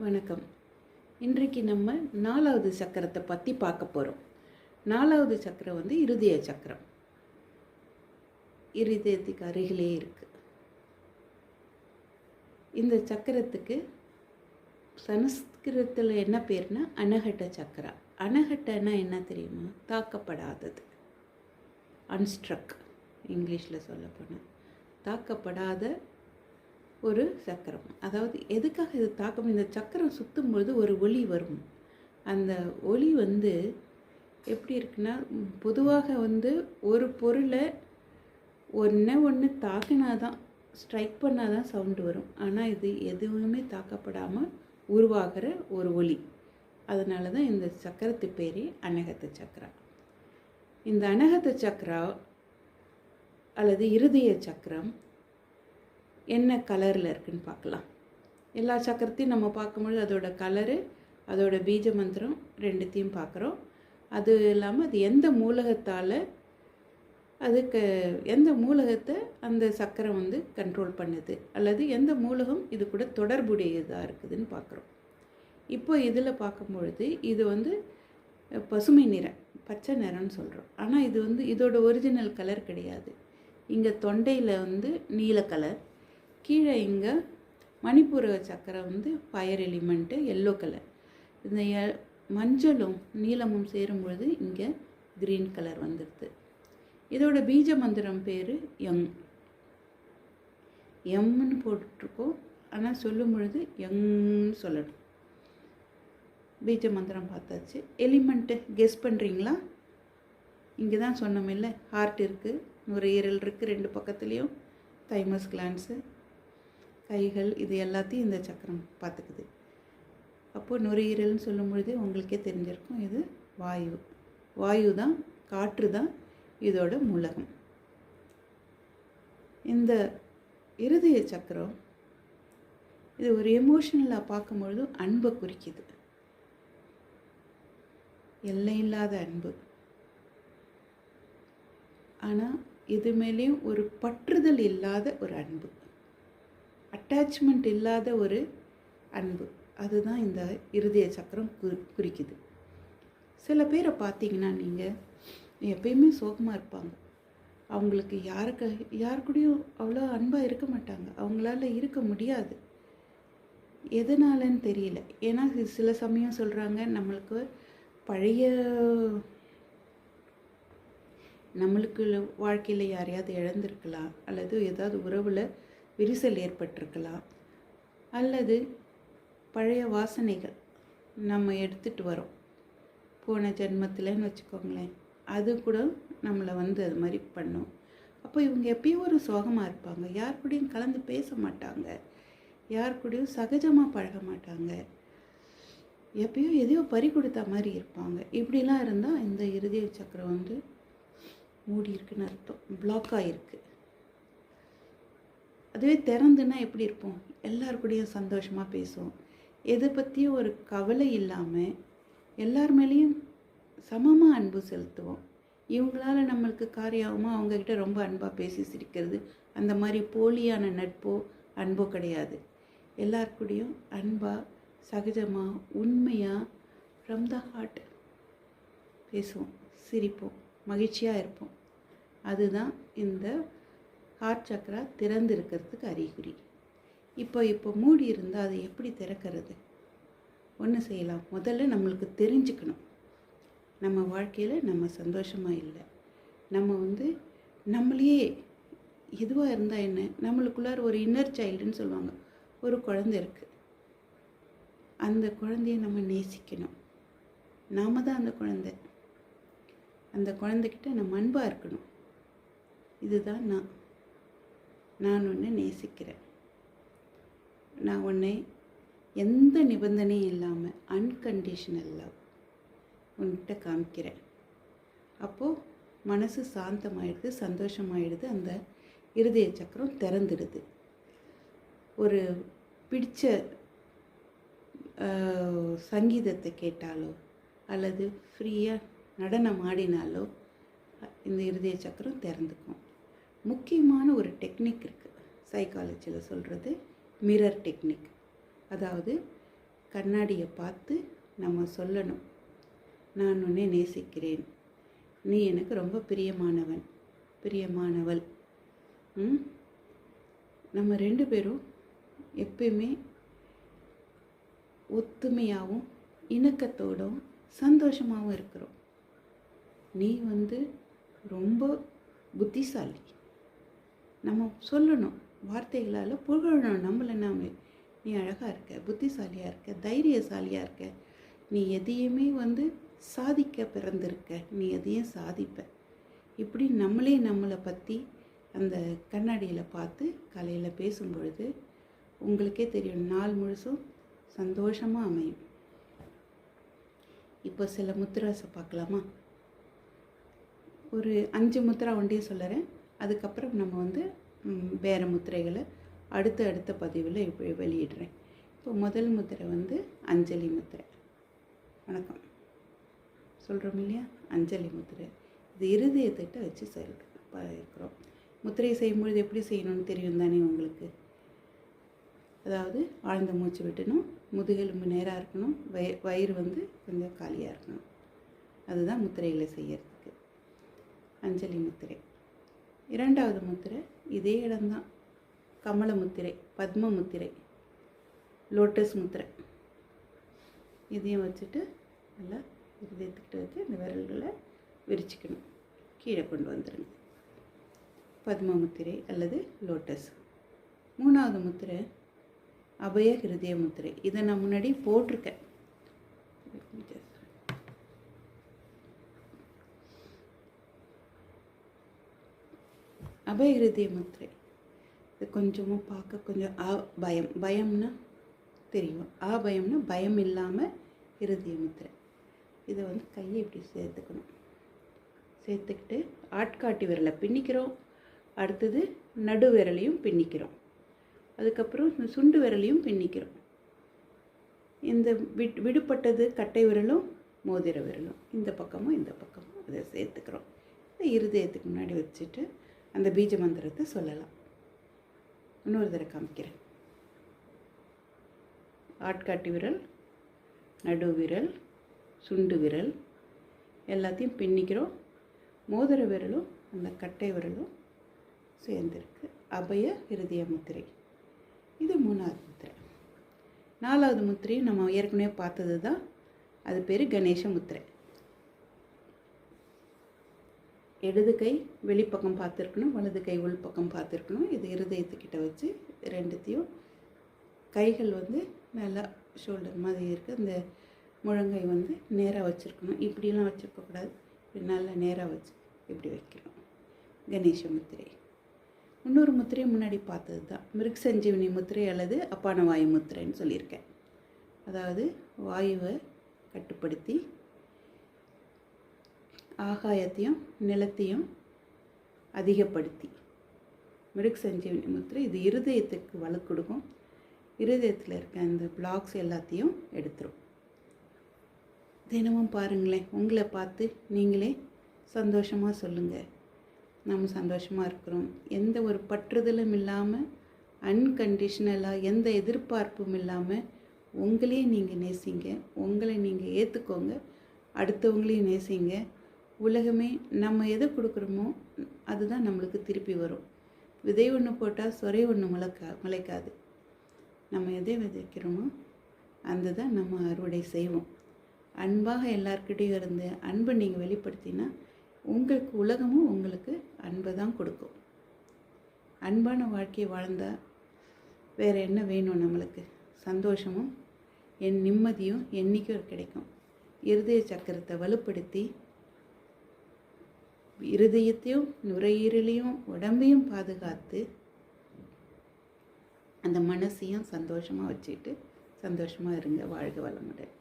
வணக்கம். இன்றைக்கு நம்ம நாலாவது சக்கரத்தை பற்றி பார்க்க போகிறோம் நாலாவது சக்கரம் வந்து இருதய சக்கரம். இருதயத்துக்கு அருகிலே இருக்கு. இந்த சக்கரத்துக்கு சனஸ்கிருதத்தில் என்ன பேர்னா அனகட்ட சக்கரா அனகட்டன்னா என்ன தெரியுமா? தாக்கப்படாதது. அன்ஸ்ட்ரக் இங்கிலீஷில் சொல்லப்போனால் தாக்கப்படாத ஒரு சக்கரம். அதாவது எதுக்காக இது தாக்கம்? இந்த சக்கரம் சுற்றும் பொழுது ஒரு ஒளி வரும். அந்த ஒளி வந்து எப்படி இருக்குன்னா பொதுவாக வந்து ஒரு பொருளை ஒன்று ஒன்று தாக்கினா தான் ஸ்ட்ரைக் பண்ணால் தான் சவுண்டு வரும். ஆனால் இது எதுவுமே தாக்கப்படாமல் உருவாகிற ஒரு ஒளி. அதனால தான் இந்த சக்கரத்து பேரே அனகத்த சக்கரா இந்த அனகத்த சக்கரா அல்லது இருதய சக்கரம் என்ன கலரில் இருக்குதுன்னு பார்க்கலாம். எல்லா சக்கரத்தையும் நம்ம பார்க்கும்பொழுது அதோட கலரு அதோட பீஜ மந்திரம் ரெண்டுத்தையும் பார்க்குறோம். அது இல்லாமல் அது எந்த மூலகத்தால் அதுக்கு எந்த மூலகத்தை அந்த சக்கரம் வந்து கண்ட்ரோல் பண்ணுது? அல்லது எந்த மூலகம் இது கூட தொடர்புடையதாக இருக்குதுன்னு பார்க்குறோம். இப்போ இதில் பார்க்கும்பொழுது இது வந்து பசுமை நிறம் பச்சை நிறம்னு சொல்கிறோம் ஆனால் இது வந்து இதோட ஒரிஜினல் கலர் கிடையாது. இங்கே தொண்டையில் வந்து நீல கலர் கீழே இங்கே மணிப்பூர சக்கரை வந்து ஃபயர் எலிமெண்ட்டு எல்லோ கலர் இந்த மஞ்சளும் நீலமும் சேரும் பொழுது இங்கே க்ரீன் கலர் வந்துடுது இதோட பீஜ மந்திரம் பேர் யங். எம்னு போட்டிருக்கோம். ஆனால் சொல்லும் பொழுது எங்னு சொல்லணும். பீஜ மந்திரம் பார்த்தாச்சு. எலிமெண்ட்டு கெஸ் பண்ணுறீங்களா இங்கே தான் சொன்னோமில்ல ஹார்ட் இருக்குது நுரையீரல் இருக்குது ரெண்டு பக்கத்துலேயும். தைமஸ் கிளான்ஸு கைகள் இது எல்லாத்தையும் இந்த சக்கரம் பார்த்துக்குது. அப்போது நுரையீரல்னு சொல்லும் பொழுதே உங்களுக்கே தெரிஞ்சிருக்கும் இது வாயு. வாயு தான் காற்று தான் இதோட மூலகம். இந்த இருதய சக்கரம் இது ஒரு எமோஷனலாக பார்க்கும்பொழுது அன்பை குறிக்குது. எல்லையில்லாத அன்பு. ஆனால் இது மேலேயும் ஒரு பற்றுதல் இல்லாத ஒரு அன்பு. அட்டாச்மெண்ட் இல்லாத ஒரு அன்பு. அதுதான் இந்த இருதய சக்கரம் குறி குறிக்குது. சில பேரை பார்த்தீங்கன்னா நீங்கள் எப்பயுமே சோகமாக இருப்பாங்க. அவங்களுக்கு யாருக்கு யார் கூடயும் அவ்வளோ அன்பாக இருக்க மாட்டாங்க. அவங்களால இருக்க முடியாது. எதனாலன்னு தெரியல. ஏன்னா சில சமயம் சொல்கிறாங்க நம்மளுக்கு பழைய நம்மளுக்கு வாழ்க்கையில் யாரையாவது இழந்திருக்கலாம். அல்லது ஏதாவது உறவில் விரிசல் ஏற்பட்டிருக்கலாம். அல்லது பழைய வாசனைகள் நம்ம எடுத்துகிட்டு வரோம். போன ஜென்மத்தில்னு வச்சுக்கோங்களேன். அது கூட நம்மளை வந்து அது மாதிரி பண்ணும். அப்போ இவங்க எப்பயும் ஒரு சோகமாக இருப்பாங்க. யார் கூடயும் கலந்து பேச மாட்டாங்க. யார் கூடயும் சகஜமாக பழக மாட்டாங்க. எப்பயும் எதையோ பறி கொடுத்த மாதிரி இருப்பாங்க. இப்படிலாம் இருந்தால் இந்த இருதய சக்கரம் வந்து மூடி இருக்குன்னு அர்த்தம். பிளாக் ஆகிருக்கு அதுவே திறந்துன்னா எப்படி இருப்போம்? எல்லாருக்கூடையும் சந்தோஷமாக பேசுவோம். எதை பற்றியும் ஒரு கவலை இல்லாமல் எல்லார் மேலேயும் சமமாக அன்பு செலுத்துவோம். இவங்களால நம்மளுக்கு காரியமாக அவங்கக்கிட்ட ரொம்ப அன்பாக பேசி சிரிக்கிறது அந்த மாதிரி போலியான நட்போ அன்போ கிடையாது. எல்லாருக்கூடையும் அன்பாக சகஜமாக உண்மையாக ஃப்ரம் த ஹார்ட் பேசுவோம் சிரிப்போம் மகிழ்ச்சியாக இருப்போம். அதுதான் இந்த ஹார்ட் சக்கரா திறந்து இருக்கிறதுக்கு அறிகுறி. இப்போ இப்போ மூடி இருந்தால் அதை எப்படி திறக்கிறது? ஒன்று செய்யலாம். முதல்ல நம்மளுக்கு தெரிஞ்சுக்கணும். நம்ம வாழ்க்கையில் நம்ம சந்தோஷமாக இல்லை. நம்ம வந்து நம்மளையே எதுவாக இருந்தால் என்ன? நம்மளுக்குள்ளார ஒரு இன்னர் சைல்டுன்னு சொல்லுவாங்க. ஒரு குழந்தை இருக்குது அந்த குழந்தைய நம்ம நேசிக்கணும். நாம தான் அந்த குழந்தை. அந்த குழந்தைகிட்ட நம்ம அன்பாக இருக்கணும். இதுதான் நான். நான் உன்னை நேசிக்கிறேன். நான் உன்னை எந்த நிபந்தனையும் இல்லாமல் அன்கண்டிஷனல் லவ் உன்கிட்ட காமிக்கிறேன். அப்போது மனசு சாந்தமாயிடுது சந்தோஷமாயிடுது அந்த இருதய சக்கரம் திறந்துடுது. ஒரு பிடிச்ச சங்கீதத்தை கேட்டாலோ அல்லது ஃப்ரீயாக நடனம் ஆடினாலோ இந்த இருதய சக்கரம் திறந்துக்கும். முக்கியமான ஒரு டெக்னிக் இருக்குது சைக்காலஜியில் சொல்கிறது மிரர் டெக்னிக் அதாவது கண்ணாடியை பார்த்து நம்ம சொல்லணும். நான் உன்னை நேசிக்கிறேன். நீ எனக்கு ரொம்ப பிரியமானவன். பிரியமானவள். நம்ம ரெண்டு பேரும் எப்பயுமே ஒத்துமையாகவும் இணக்கத்தோடும் சந்தோஷமாகவும் இருக்கிறோம். நீ வந்து ரொம்ப புத்திசாலி. நம்ம சொல்லணும். வார்த்தைகளால் புகழணும். நம்மளை நாமே. நீ அழகாக இருக்க புத்திசாலியாக இருக்க தைரியசாலியாக இருக்க. நீ எதையுமே வந்து சாதிக்க பிறந்திருக்க. நீ எதையும் சாதிப்ப. இப்படி நம்மளே நம்மளை பற்றி அந்த கண்ணாடியில் பார்த்து காலையில் பேசும்பொழுது உங்களுக்கே தெரியும். நாள் முழுசும் சந்தோஷமாக அமையும். இப்போ சில முத்திராசை பார்க்கலாமா? ஒரு அஞ்சு முத்திரா ஒன்றே சொல்லுறேன். அதுக்கப்புறம் நம்ம வந்து வேறு முத்திரைகளை அடுத்த அடுத்த பதிவில் வெளியிடுறேன். இப்போ முதல் முத்திரை வந்து அஞ்சலி முத்திரை. வணக்கம். சொல்கிறோம் இல்லையா? அஞ்சலி முத்திரை. இது இருதயத்திட்ட வச்சு செயல் இருக்கிறோம் முத்திரை செய்யும்பொழுது எப்படி செய்யணும்னு தெரியும் தானே உங்களுக்கு? அதாவது ஆழ்ந்த மூச்சு விட்டணும் முதுகெலும்பு நேராக இருக்கணும் வய வயிறு வந்து கொஞ்சம் காலியாக இருக்கணும். அதுதான் முத்திரைகளை செய்யறதுக்கு. அஞ்சலி முத்திரை. இரண்டாவது முத்திரை இதே இடம்தான். கமல முத்திரை பத்ம முத்திரை லோட்டஸ் முத்திரை. இதையும் வச்சுட்டு நல்லா இதயத்துக்கிட்ட வச்சு இந்த விரல்களை விரிச்சிக்கணும். கீழே கொண்டு வந்துடுங்க பத்ம முத்திரை அல்லது லோட்டஸ். மூணாவது முத்திரை அபய ஹிருதய முத்திரை. இதை நான் முன்னாடி போட்டிருக்கேன். அபயஹிருதய முத்திரை. இது கொஞ்சமாக பார்க்க கொஞ்சம் ஆ பயம். பயம்னா தெரியும். ஆ பயம்னா பயம் இல்லாமல் இருதய முத்திரை. இதை வந்து கையை இப்படி சேர்த்துக்கணும். சேர்த்துக்கிட்டு ஆட்காட்டி விரலை பின்னிக்கிறோம். அடுத்தது நடு விரலையும் பின்னிக்கிறோம். அதுக்கப்புறம் இந்த சுண்டு விரலையும் பின்னிக்கிறோம். இந்த விட் விடுபட்டது கட்டை விரலும் மோதிர விரலும். இந்த பக்கமும் இந்த பக்கமும் அதை சேர்த்துக்கிறோம். இருதயத்துக்கு முன்னாடி வச்சுட்டு அந்த பீஜ மந்திரத்தை சொல்லலாம். இன்னொரு தடவை காமிக்கிறேன். ஆட்காட்டி விரல் நடு விரல் சுண்டு விரல் எல்லாத்தையும் பின்னிக்கிறோம். மோதிர விரலும் அந்த கட்டை விரலும் சேர்ந்துருக்கு. அபய ஹிருதய முத்திரை. இது மூணாவது முத்திரை. நாலாவது முத்திரையும் நம்ம ஏற்கனவே பார்த்தது தான் அது பேர் கணேச முத்திரை. இடது கை வெளிப்பக்கம் பார்த்துருக்கணும் வலது கை உள்பக்கம் பார்த்துருக்கணும். இது இருதயத்துக்கிட்ட வச்சு ரெண்டுத்தையும் கைகள் வந்து நல்லா ஷோல்டர் மாதிரி இருக்குது இந்த முழங்கை வந்து நேராக வச்சுருக்கணும். இப்படிலாம் வச்சுருக்கக்கூடாது இப்படி நல்லா நேராக வச்சு இப்படி வைக்கணும். கணேச முத்திரை. இன்னொரு முத்திரையை முன்னாடி பார்த்தது தான். மிருக் சஞ்சீவனி முத்திரை அல்லது அப்பான வாயு முத்திரைன்னு சொல்லியிருக்கேன். அதாவது வாயுவை கட்டுப்படுத்தி ஆகாயத்தையும் நிலத்தையும் அதிகப்படுத்தி. மிருக் சஞ்சீவனி முத்திரை இது இருதயத்துக்கு வலு கொடுக்கும். இருதயத்தில் இருக்க அந்த பிளாக்ஸ் எல்லாத்தையும் எடுத்துரும். தினமும் பாருங்களேன் உங்களை பார்த்து நீங்களே சந்தோஷமாக சொல்லுங்கள் நம்ம சந்தோஷமாக இருக்கிறோம். எந்த ஒரு பற்றுதலும் இல்லாமல் அன்கண்டிஷ்னலாக எந்த எதிர்பார்ப்பும் இல்லாமல் உங்களே நீங்கள் நேசிங்க. உங்களை நீங்கள் ஏற்றுக்கோங்க அடுத்தவங்களையும் நேசிங்க. உலகமே நம்ம எதை கொடுக்குறோமோ அதுதான் நம்மளுக்கு திருப்பி வரும். விதை ஒன்று போட்டால் சொரை ஒன்று முளைக்கா முளைக்காது. நம்ம எதை விதைக்கிறோமோ அந்த தான் நம்ம அறுவடை செய்வோம். அன்பாக எல்லாருக்கிட்டேயும் இருந்து அன்பை நீங்கள் வெளிப்படுத்தினா உங்களுக்கு உலகமும் உங்களுக்கு அன்பை தான் கொடுக்கும். அன்பான வாழ்க்கையை வாழ்ந்தால் வேறு என்ன வேணும் நம்மளுக்கு? சந்தோஷமும் என் நிம்மதியும் என்றைக்கும் கிடைக்கும். இருதய சக்கரத்தை வலுப்படுத்தி இருதயத்தையும் நுரையீரலையும் உடம்பையும் பாதுகாத்து அந்த மனசையும் சந்தோஷமாக வச்சுக்கிட்டு சந்தோஷமாக இருங்க வாழ்க வளமுடன்.